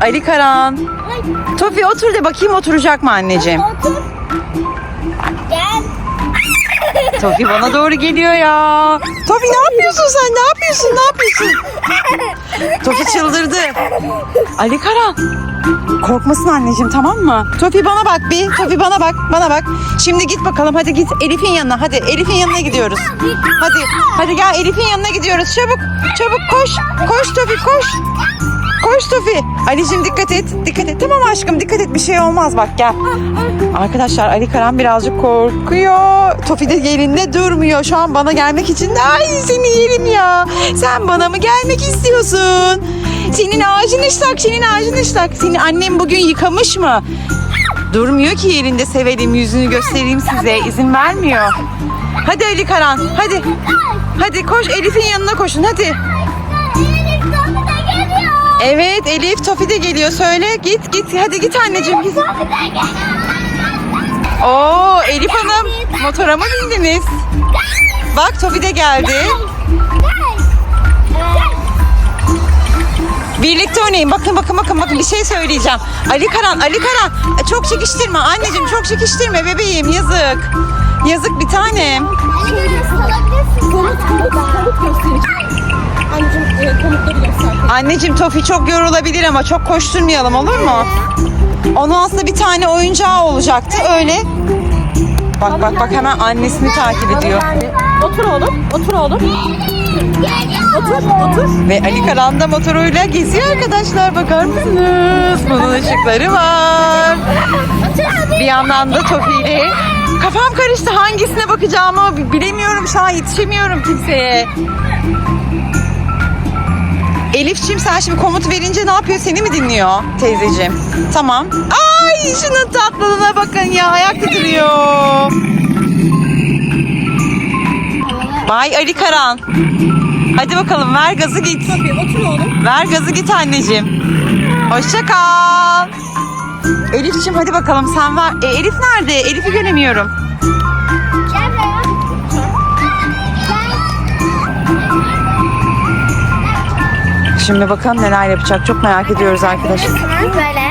Ali Karan. Tofi otur de bakayım oturacak mı anneciğim? Otur. Gel. Tofi bana doğru geliyor ya. Tofi ne yapıyorsun sen? Ne yapıyorsun? Ne yapıyorsun? Tofi çıldırdı. Ali Karan. Korkmasın anneciğim tamam mı? Tofi bana bak bir. Tofi bana bak. Bana bak. Şimdi git bakalım hadi git Elif'in yanına. Hadi Elif'in yanına gidiyoruz. Hadi. Hadi gel Elif'in yanına gidiyoruz. Çabuk. Çabuk koş. Koş Tofi koş. Koş Tofi. Ali'cim dikkat et. Dikkat et. Tamam aşkım dikkat et. Bir şey olmaz bak gel. Arkadaşlar Ali Karan birazcık korkuyor. Tofi de yerinde durmuyor. Şu an bana gelmek için. Ay seni yerim ya. Sen bana mı gelmek istiyorsun? Senin ağacın ıslak, senin ağacın ıslak. Seni annem bugün yıkamış mı? Durmuyor ki yerinde sevelim yüzünü göstereyim size. İzin vermiyor. Hadi Ali Karan hadi. Hadi koş Elif'in yanına koşun hadi. Evet Elif Tofi de geliyor söyle git git hadi git anneciğim git. Oo Elif Hanım motora mı bindiniz? Bak Tofi de geldi. Gel. Gel. Birlikte oynayın. Bakın bakın bakın bakın bir şey söyleyeceğim. Ali Karan, Ali Karan. e, Çok çekiştirme anneciğim çok çekiştirme bebeğim yazık. Yazık bir tanem. Komut gösterecek. Anneciğim e, komutları göster. Anneciğim Tofi çok yorulabilir ama çok koşturmayalım olur mu? Onun aslında bir tane oyuncağı olacaktı öyle. Bak bak bak hemen annesini takip ediyor. Otur oğlum. Otur oğlum. Otur. Otur. Ve Ali Karan da motoruyla geziyor arkadaşlar bakar mısınız? Bunun ışıkları var. Bir yandan da Tofi ile kafam karıştı hangisine bakacağımı bi- bilemiyorum şu an yetişemiyorum kimseye. Elifçim sen şimdi komut verince ne yapıyor seni mi dinliyor teyzeciğim? Tamam. Ay şunun tatlılığına bakın ya ayakta duruyor. Bay Ali Karan. Hadi bakalım ver gazı git. Tabii otur oğlum. Ver gazı git anneciğim. Hoşça kal. Elif'ciğim hadi bakalım sen ver. E, Elif nerede? Elif'i göremiyorum. Şimdi bakalım neler yapacak. Çok merak ediyoruz arkadaşlar. Gel. Böyle.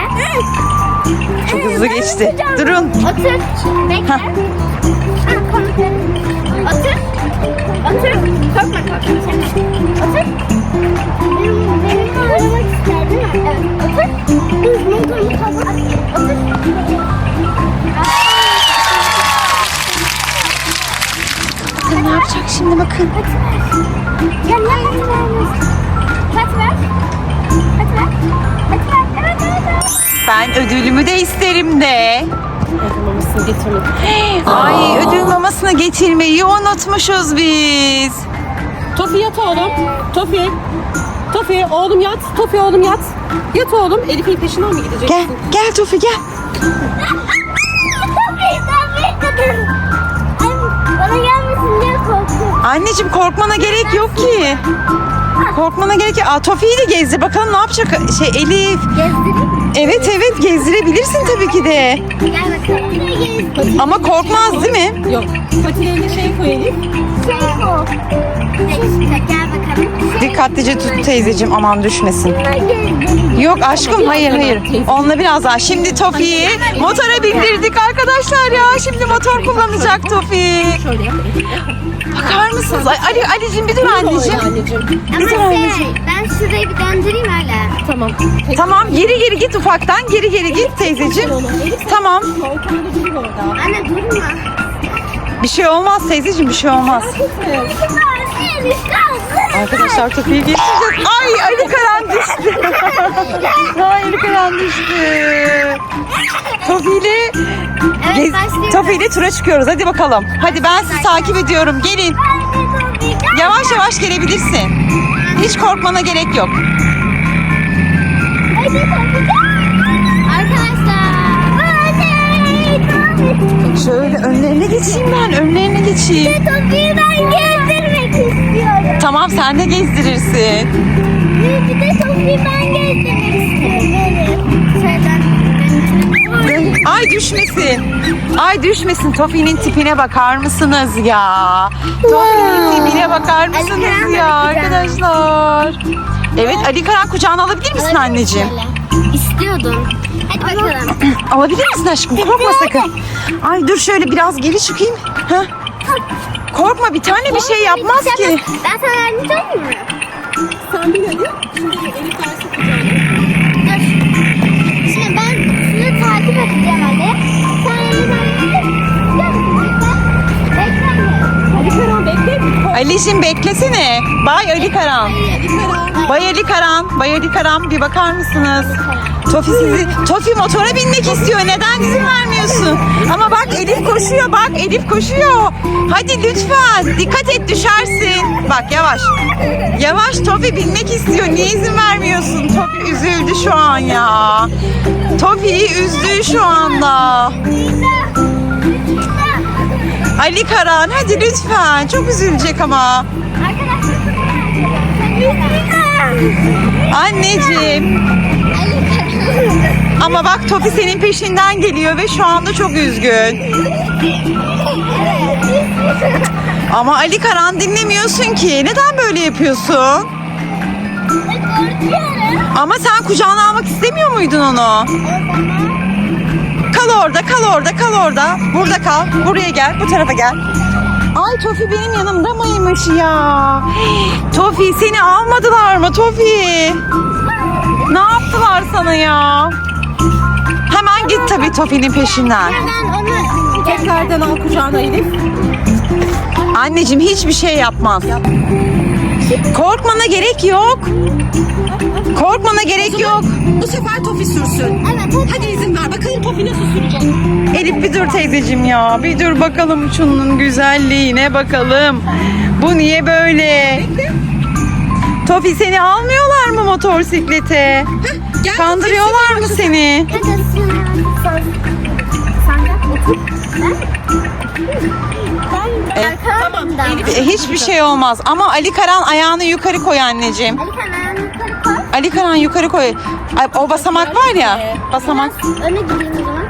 Çok hızlı geçti. Durun. Otur. Bekle. Ha. Otur. Otur. Korkma korkma. Otur. Benim, benim aramak ister değil mi? Evet. Otur. Montumu kapat. Otur. Bakın ne yapacak şimdi bakın. Gel gel hadi ver. Hadi ver. Hadi ver. Hadi ver. Evet evet evet. Ben ödülümü de isterim de. Mamasını getirmedim. Ay ödül mamasını getirmeyi unutmuşuz biz. Tofi yat oğlum. Tofi. Tofi oğlum yat. Tofi oğlum yat. Yat oğlum. Elif'in peşinden mi gideceksin? Gel, gel Tofi gel. Tabii tabii. Ay bana gelmesin diye korktum. Anneciğim korkmana gerek yok ki. Korkmana gerek yok. Aa, Tofi'yi de gezdir. Bakalım ne yapacak? Şey Elif. Gezdireyim. Evet evet gezdirebilirsin tabii ki de. Gel bakalım. Ama korkmaz değil mi? Yok. Patilerini şey koy Elif. Şey bu. İşte gel bakalım. Dikkatlice tut teyzeciğim aman düşmesin. Yok aşkım hayır hayır. Onunla biraz daha. Şimdi Tofi'yi motora bindirdik arkadaşlar ya. Şimdi motor kullanacak Tofi. Şöyle. Bakar mısınız? Ay, Ali, Ali'cim bir dur anneciğim. Bir tane. Şey ben şurayı bir döndüreyim öyle. Tamam. Tamam geri geri git ufaktan. Geri geri git teyzeciğim. Tamam. Anne durma. Bir şey olmaz teyzeciğim bir şey olmaz. Arkadaşlar Tofi'yi geçeceğiz. Ay Ali Karan düştü. Ay Ali Karan düştü. Tofi ile Evet başlayalım. Tofi ile tura çıkıyoruz. Hadi bakalım. Hadi ben sizi takip ediyorum. Gelin. Yavaş yavaş gelebilirsin. Hiç korkmana gerek yok. Şöyle önlerine geçeyim ben. Önlerine geçeyim. Topiyi ben gezdirmek istiyorum. Tamam sen de gezdirirsin. Bir de topiyi ben gezdirmek istiyorum. Benim. Ay düşmesin. Ay düşmesin. Tofi'nin tipine bakar mısınız ya? Tofi'nin tipine bakar mısınız ya bir arkadaşlar? Evet Ali Karan kucağına alabilir misin anneciğim? İstiyordun. Hadi bakalım. Alabilir misin aşkım? Korkma sakın. Ay dur şöyle biraz geri çıkayım. Heh. Korkma bir tane bir şey yapmaz ki. Ben sana yardımcı olayım mı? Sen bin hadi. Şimdi Elif versin kucağına. Alişim beklesene. Bay. Ali Karan. Bay Ali Karan. Bay Ali Karan bir bakar mısınız? Tofi sizi, Tofi motora binmek istiyor. Neden izin vermiyorsun? Ama bak Elif koşuyor. Bak Elif koşuyor. Hadi lütfen. Dikkat et düşersin. Bak yavaş. Yavaş Tofi binmek istiyor. Niye izin vermiyorsun? Tofi üzüldü şu an ya. Tofi'yi üzdü şu anda. Ali Karan hadi lütfen. Çok üzülecek ama. Anneciğim. Ama bak Tofi senin peşinden geliyor ve şu anda çok üzgün. Ama Ali Karan dinlemiyorsun ki. Neden böyle yapıyorsun? Ama sen kucağına almak istemiyor muydun onu? Kal orada, kal orada, kal orada. Burada kal. Buraya gel, bu tarafa gel. Ay Tofi benim yanımda mıymış ya? Tofi seni almadılar mı Tofi? Ne yaptılar sana ya? Hemen git tabii Tofi'nin peşinden. Tekrardan al kucağına Elif. Anneciğim hiçbir şey yapmaz. Korkmana gerek yok. Korkmana gerek yok. Bu sefer Tofi sürsün. Evet hadi. Hadi izin ver. Bakalım Tofi nasıl sürecek. Elif bir dur teyzeciğim ya. Bir dur bakalım şunun güzelliğine bakalım. Bu niye böyle? Tofi seni almıyorlar mı motosiklete? Gel Kandırıyorlar mı seni? Hadi Ben. E, Tamam. E, Hiçbir şey olmaz ama Ali Karan ayağını yukarı koy anneciğim. Ali kanalını yukarı koy. Ali Karan yukarı koy. Ay, O basamak var ya. Basamak. Öne gideyim o zaman.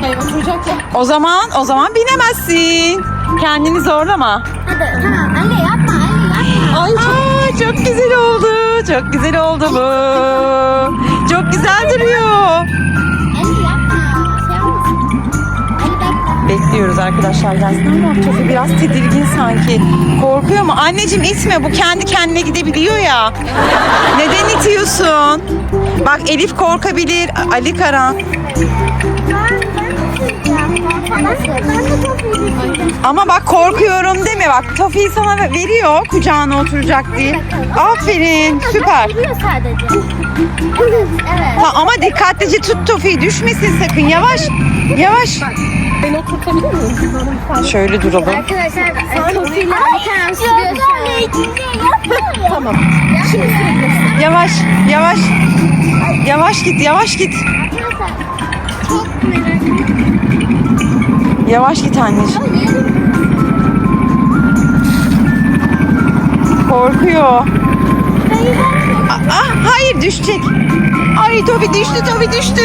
Hayır oturacak ya. O zaman o zaman binemezsin. Kendini zorlama. Hadi tamam. Ali yapma. Ali yapma. Ay çok Aa, çok güzel oldu. Çok güzel oldu bu. Çok güzel duruyor. Arkadaşlar gelsin ama Tofi biraz tedirgin sanki. Korkuyor mu? Anneciğim itme bu kendi kendine gidebiliyor ya. Neden itiyorsun? Bak Elif korkabilir. Ali Karan. Ama bak korkuyorum deme bak. Tofi'yi sana veriyor kucağına oturacak diye. Aferin süper. Evet. Ha, ama dikkatlice tut Tofi'yi düşmesin sakın yavaş. Yavaş. Beni oturtabilir miyim? Şöyle duralım. Arkadaşlar. Tamam. Şimdi. Yavaş yavaş. Yavaş git yavaş git. Arkadaşlar çok merak ediyorum. Yavaş git anneciğim. Korkuyor. Hayır, Ah hayır düşecek. Ay Tofi düştü Tofi düştü.